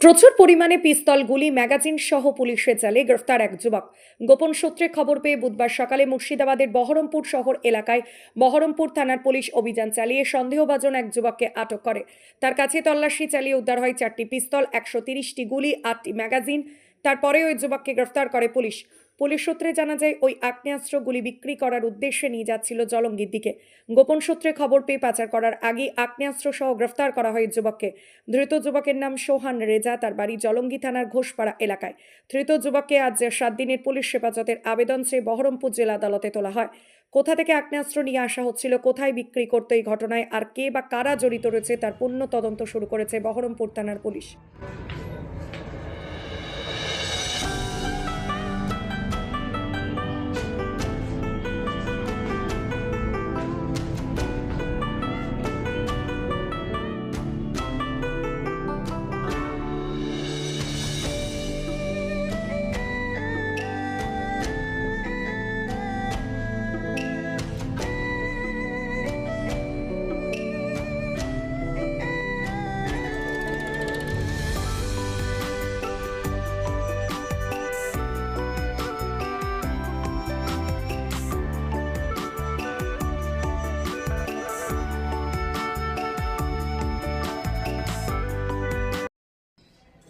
প্রচুর পরিমাণে পিস্তল, গুলি, ম্যাগাজিন সহ পুলিশে চালে গ্রেফতার এক যুবক। গোপন সূত্রে খবর পেয়ে বুধবার সকালে মুর্শিদাবাদের বহরমপুর শহর এলাকায় বহরমপুর থানার পুলিশ অভিযান চালিয়ে সন্দেহভাজন এক যুবককে আটক করে। তার কাছে তল্লাশি চালিয়ে উদ্ধার হয় চারটি পিস্তল, একশো তিরিশটি গুলি, আটটি ম্যাগাজিন। তারপরে ওই যুবককে গ্রেফতার করে পুলিশ। পুলিশ সূত্রে জানা যায়, ওই আগ্নেয়াস্ত্রগুলি বিক্রি করার উদ্দেশ্যে নিয়ে যাচ্ছিল জলঙ্গির দিকে। গোপন সূত্রে খবর পেয়ে পাচার করার আগে আগ্নেয়াস্ত্র সহ গ্রেফতার করা হয় যুবককে। ধৃত যুবকের নাম সোহান রেজা, তার বাড়ি জলঙ্গি থানার ঘোষপাড়া এলাকায়। ধৃত যুবককে আজ সাত দিনের পুলিশ হেফাজতের আবেদন চেয়ে বহরমপুর জেলা আদালতে তোলা হয়। কোথা থেকে আগ্নেয়াস্ত্র নিয়ে আসা হচ্ছিল, কোথায় বিক্রি করতে এই ঘটনায়, আর কে বা কারা জড়িত রয়েছে, তার পূর্ণ তদন্ত শুরু করেছে বহরমপুর থানার পুলিশ।